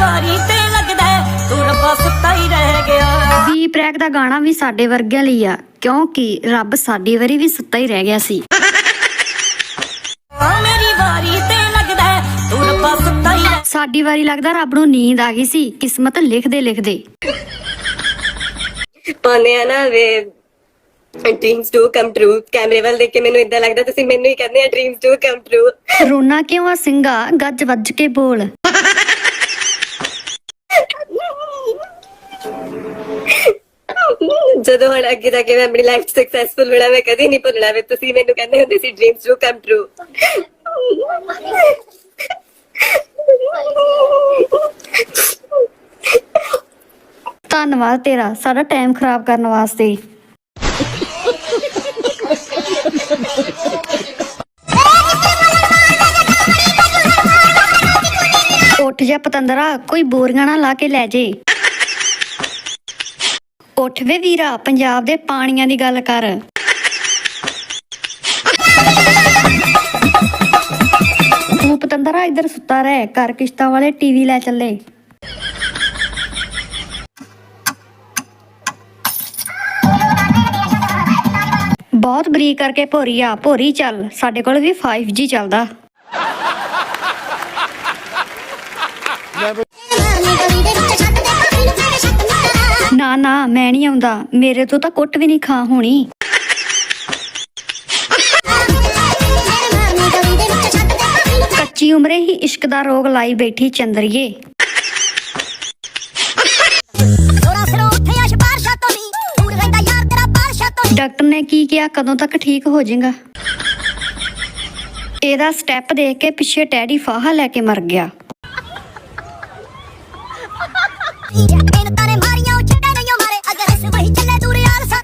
ਵਾਰੀ ਤੇ ਲੱਗਦਾ ਤੂੰ ਰੱਬਾ ਸੁੱਤਾ ਹੀ ਰਹਿ ਗਿਆ। ਵੀ ਪ੍ਰੈਕ ਦਾ ਗਾਣਾ ਵੀ ਸਾਡੇ ਵਰਗਿਆਂ ਲਈ ਆ ਕਿਉਂਕਿ ਰੱਬ ਸਾਡੀ ਵਾਰੀ ਵੀ ਸੁੱਤਾ ਹੀ ਰਹਿ ਗਿਆ ਸੀ। ਆ ਮੇਰੀ ਵਾਰੀ ਤੇ ਲੱਗਦਾ ਹੈ, ਤੂੰ ਰੱਬਾ ਸੁੱਤਾ ਹੀ ਰਹਿ ਸਾਡੀ ਵਾਰੀ ਲੱਗਦਾ ਰੱਬ ਨੂੰ ਨੀਂਦ ਆ ਗਈ ਸੀ ਕਿਸਮਤ ਲਿਖਦੇ ਲਿਖਦੇ। ਪਾਉਂਦੇ ਆ ਨਾ ਵੇ ਡ੍ਰੀਮਸ ਡੂ ਕਮ ਟਰੂ ਕੈਮਰੇ ਵੱਲ ਦੇਖ ਕੇ ਮੈਨੂੰ ਇਦਾਂ ਲੱਗਦਾ ਤੁਸੀਂ ਮੈਨੂੰ ਹੀ ਕਹਿੰਦੇ ਆ ਡ੍ਰੀਮਸ ਡੂ ਕਮ ਟਰੂ ਰੋਣਾ ਕਿਉਂ ਆ ਸਿੰਘਾ ਗੱਜ ਵੱਜ ਕੇ ਬੋਲ। ਜਦੋਂ ਹੁਣ ਅੱਗੇ ਜਾ ਕੇ ਮੈਂ ਆਪਣੀ ਲਾਈਫ ਸਕਸੈਸਫੁਲ ਹੋਣਾ ਮੈਂ ਕਦੀ ਨਹੀਂ ਭੁੱਲਣਾ। ਵੀ ਤੁਸੀਂ ਮੈਨੂੰ ਕਹਿੰਦੇ ਹੁੰਦੇ ਸੀ ਡ੍ਰੀਮਸ ਡੂ ਕਮ ਟਰੂ ਧੰਨਵਾਦ ਤੇਰਾ। ਸਾਡਾ ਟਾਈਮ ਖਰਾਬ ਕਰਨ ਵਾਸਤੇ ਉੱਠ ਜਾ ਪਤੰਦਰਾ, ਕੋਈ ਬੋਰੀਆਂ ਨਾ ਲਾ ਕੇ ਲੈ ਜੇ। ਉੱਠ ਵੇ ਵੀਰਾ, ਪੰਜਾਬ ਦੇ ਪਾਣੀਆਂ ਦੀ ਗੱਲ ਕਰ। ਤੂੰ ਪਤੰਦਰਾ ਇੱਧਰ ਸੁੱਤਾ ਰਹਿ, ਘਰ ਕਿਸ਼ਤਾਂ ਵਾਲੇ ਟੀਵੀ ਲੈ ਚੱਲੇ। ਬਹੁਤ ਬਰੀਕ ਕਰਕੇ ਭੋਰੀ ਆ, ਭੋਰੀ ਚੱਲ, ਸਾਡੇ ਕੋਲ ਵੀ 5G ਚੱਲਦਾ। ਨਾ ਨਾ, ਮੈਂ ਨਹੀਂ ਆਉਂਦਾ। ਮੇਰੇ ਤੋਂ ਤਾਂ ਕੁੱਟ ਵੀ ਨਹੀਂ ਖਾ ਹੋਣੀ। ਕੱਚੀ ਉਮਰੇ ਹੀ ਇਸ਼ਕ ਦਾ ਰੋਗ ਲਾਈ ਬੈਠੀ ਚੰਦਰੀਏ। ਡਾਕਟਰ ਨੇ ਕੀ ਕਿਹਾ? ਕਦੋਂ ਤੱਕ ਠੀਕ ਹੋ ਜਾਏਗਾ? ਇਹਦਾ ਸਟੈਪ ਦੇਖ ਕੇ ਪਿੱਛੇ ਟੈਡੀ ਫਾਹਾ ਲੈ ਕੇ ਮਰ ਗਿਆ।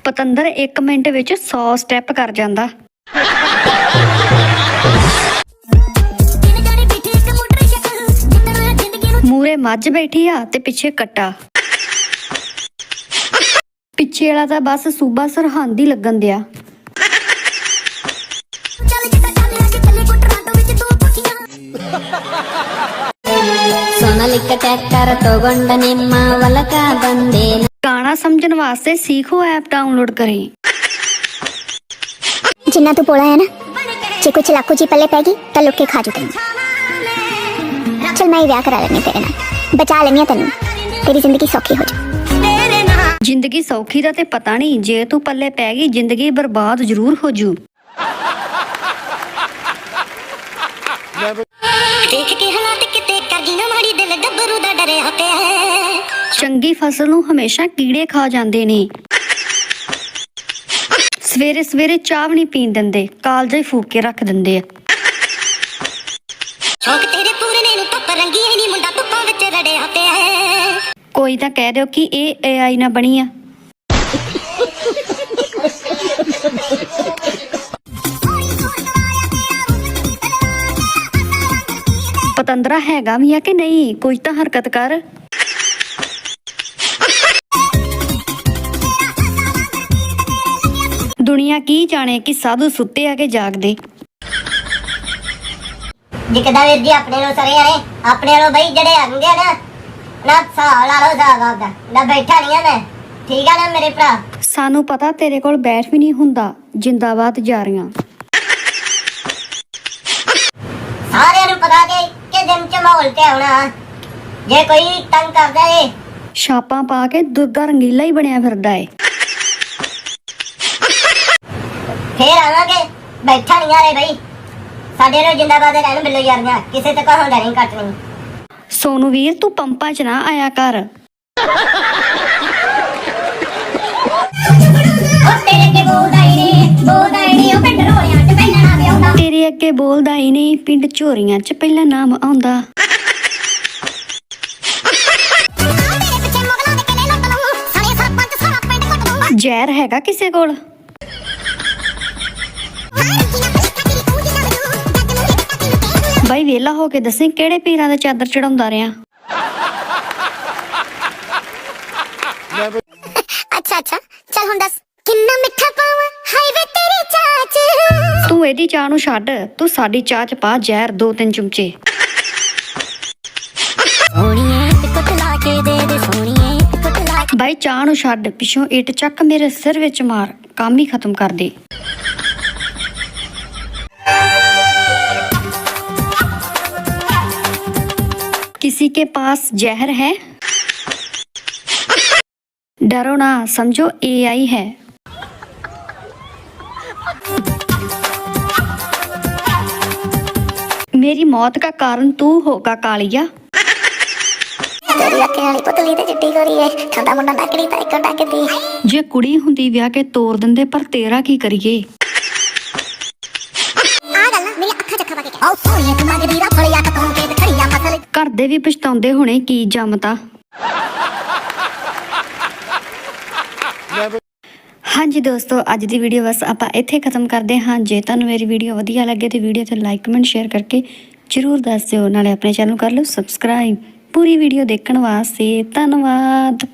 ਪਤੰਦਰ 1 ਮਿੰਟ ਵਿੱਚ 100 ਸਟੈਪ ਕਰ ਜਾਂਦਾ। ਮੂਰੇ ਮੱਝ ਬੈਠੀ ਆ ਤੇ ਪਿੱਛੇ ਕੱਟਾ। ਪਿੱਛੇ ਵਾਲਾ ਤਾਂ ਬਸ ਸੂਬਾ ਸਰਹੰਦ ਹੀ ਲੱਗਣ ਦਿਆ। ಸೋನಲಿಕ್ಕ ಟ್ಯಾಕ್ಟರ್ ತಗೊಂಡ ನಿಮ್ಮ ಹೊಲಕ ಬಂದೇನ ਗਾਣਾ ਸਮਝਣ ਵਾਸਤੇ ਸੀਖੋ ਐਪ ਡਾਊਨਲੋਡ ਕਰੇ ਜਿੰਨਾ ਤੂੰ ਪੋਲਾ ਹੈ ਨਾ ਜੇ ਕੁਛ ਲਾਕੂ ਜੀ ਪੱਲੇ ਪੈ ਗਈ ਤਾਂ ਲੁੱਕ ਕੇ ਖਾ ਜੂ ਤੈਨੂੰ ਚਲ ਮੈਂ ਹੀ ਵਿਆਹ ਕਰਾ ਲੈਣੀ ਤੇਰੇ ਨਾਲ ਬਚਾ ਲੈਣੀ ਤੈਨੂੰ ਤੇਰੀ ਜ਼ਿੰਦਗੀ ਸੌਖੀ ਹੋ ਜਾ ਤੇਰੇ ਨਾਲ ਜ਼ਿੰਦਗੀ ਸੌਖੀ ਦਾ ਤੇ ਪਤਾ ਨਹੀਂ ਜੇ ਤੂੰ ਪੱਲੇ ਪੈ ਗਈ ਜ਼ਿੰਦਗੀ ਬਰਬਾਦ ਜ਼ਰੂਰ ਹੋ ਜੂ ਦੇਖ ਕੇ ਹਾਲਾਤ ਕਿਤੇ ਕਰਦੀ ਨਾ ਮਾੜੀ ਦਿਲ ਗੱਭਰੂ ਦਾ ਡਰਿਆ ਪਿਆ ਹੈ। ਚੰਗੀ ਫਸਲ ਨੂੰ ਹਮੇਸ਼ਾ ਕੀੜੇ ਖਾ ਜਾਂਦੇ ਨੇ। ਸਵੇਰੇ ਸਵੇਰੇ ਚਾਹ ਵੀ ਨਹੀਂ ਪੀਣ ਦਿੰਦੇ ਕਾਲਜਾ ਹੀ ਫੂਕ ਕੇ ਰੱਖ ਦਿੰਦੇ ਆ। ਸ਼ੌਕ ਤੇਰੇ ਪੂਰੇ ਨੇ ਨੂੰ ਧੁੱਪ ਰੰਗੀ ਹੈ ਨਹੀਂ ਮੁੰਡਾ ਧੁੱਪਾਂ ਵਿੱਚ ਰੜਿਆ ਪਿਆ ਹੈ। ਕੋਈ ਤਾਂ ਕਹਿ ਦਿਓ ਕਿ ਇਹ AI ਨਾ ਬਣੀ ਆ। ਪਤੰਦਰਾ ਹੈਗਾ ਵੀ ਆ ਕਿ ਨਹੀਂ? ਕੁਝ ਤਾਂ ਹਰਕਤ ਕਰ। ਦੁਨੀਆ ਕੀ ਜਾਣੇ ਕਿ ਸਾਧੂ ਸੁੱਤੇ ਆ ਕੇ ਜਾਗਦੇ? ਜਿਕਦਾ ਵੀਰ ਜੀ ਆਪਣੇ ਨੂੰ ਸਰੇ ਆਏ। ਆਪਣੇ ਨੂੰ ਬਈ ਜਿਹੜੇ ਆ ਨਾ ਨਾ ਸਾਲ ਲਾ ਲੋ ਸਾਲ ਆਪਦਾ। ਨਾ ਬੈਠਾ ਨਹੀਂ ਆ ਮੈਂ। ਠੀਕ ਆ ਨਾ ਮੇਰੇ ਭਰਾ? ਸਾਨੂੰ ਪਤਾ ਤੇਰੇ ਕੋਲ ਬੈਠ ਵੀ ਨਹੀਂ ਹੁੰਦਾ। ਜਿੰਦਾਬਾਦ ਜਾ ਰਹੀਆਂ ਸਾਰਿਆਂ ਨੂੰ ਪਤਾ ਕਿ ਕਿ ਦਿਨ ਚ ਮਾਹੌਲ ਤੇ ਆਉਣਾ। ਜੇ ਕੋਈ ਤੰਗ ਕਰਦਾ ਏ। ਛਾਪਾਂ ਪਾ ਕੇ ਦੁਰਗਾ ਰੰਗੀਲਾ ਹੀ ਬਣਿਆ ਫਿਰਦਾ ਏ। ਫੇਰ ਆਵਾਂਗੇ। ਬੈਠਾ ਨਹੀਂ ਆ ਰੇ ਬਈ। ਸਾਡੇ ਨੂੰ ਜਿੰਦਾਬਾਦ ਰਹਿਣ ਮਿਲੋ ਯਾਰੀਆਂ। ਕਿਸੇ ਤੇ ਕਹੋਂ ਨਹੀਂ ਕੱਟਣੀ ਸੋਨੂ ਵੀਰ ਤੂੰ ਪੰਪਾਂ 'ਚ ਨਾ ਆਇਆ ਕਰ। ਉਹ ਤੇਰੇ ਕੇ ਬੋਦਾਈ ਵਿਆਉਂਦਾ ਅੱਗੇ ਬੋਲਦਾ ਹੀ ਨਹੀਂ, ਪਿੰਡ ਝੋਰੀਆਂ 'ਚ ਪਹਿਲਾ ਨਾਮ ਆਉਂਦਾ। ਜ਼ਹਿਰ ਹੈਗਾ ਕਿਸੇ ਕੋਲ? ਬਾਈ ਵੇਲਾ ਹੋ ਕੇ ਦੱਸੀ ਕਿਹੜੇ ਪੀਰਾਂ ਦੇ ਚਾਦਰ ਚੜਾਉਂਦਾ ਰਿਆਂ ਅੱਛਾ ਅੱਛਾ, ਚੱਲ ਹੁਣ ਦੱਸ, ਕਿੰਨਾ ਮਿੱਠਾ ਪਾਵਾਂ? ਹਾਈ ਵੇ ਤੂੰ ਇਹਦੀ ਚਾਹ ਨੂੰ ਛੱਡ ਤੂੰ ਸਾਡੀ ਚਾਹ 'ਚ ਪਾ ਜ਼ਹਿਰ ਦੋ ਤਿੰਨ ਚਮਚੇ ਸੋਹਣੀਏ ਕੇ ਦੇ ਦੇ ਸੋਹਣੀਏ ਕੁੱਟ ਲਾ ਬਾਈ ਚਾਹ ਨੂੰ ਛੱਡ ਪਿੱਛੋਂ ਇੱਟ ਚੱਕ ਮੇਰੇ ਸਿਰ ਵਿੱਚ ਮਾਰ ਕੰਮ ਹੀ ਖਤਮ ਕਰ ਦੇ किसी के पास जहर है डरो ना समझो एआई है ਮੇਰੀ ਮੌਤ ਦਾ ਕਾਰਨ ਤੂੰ ਹੋਗਾ ਕਾਲੀਆ। ਜੇ ਕੁੜੀ ਹੁੰਦੀ ਵਿਆਹ ਕੇ ਤੋਰ ਦਿੰਦੇ ਪਰ ਤੇਰਾ ਕੀ ਕਰੀਏ? ਘਰ ਦੇ ਵੀ ਪਛਤਾਉਂਦੇ ਹੋਣੇ ਕੀ ਜੰਮਤਾ ਹਾਂਜੀ ਦੋਸਤੋ, ਅੱਜ ਦੀ ਵੀਡੀਓ ਬਸ ਆਪਾਂ ਇੱਥੇ ਖਤਮ ਕਰਦੇ ਹਾਂ। ਜੇ ਤੁਹਾਨੂੰ ਮੇਰੀ ਵੀਡੀਓ ਵਧੀਆ ਲੱਗੇ ਤੇ ਵੀਡੀਓ ਤੇ ਲਾਈਕ ਕਮੈਂਟ ਸ਼ੇਅਰ ਕਰਕੇ ਜਰੂਰ ਦੱਸ ਦਿਓ। ਨਾਲੇ ਆਪਣੇ ਚੈਨਲ ਨੂੰ ਕਰ ਲਓ ਸਬਸਕ੍ਰਾਈਬ ਪੂਰੀ ਵੀਡੀਓ ਦੇਖਣ ਵਾਸਤੇ ਧੰਨਵਾਦ।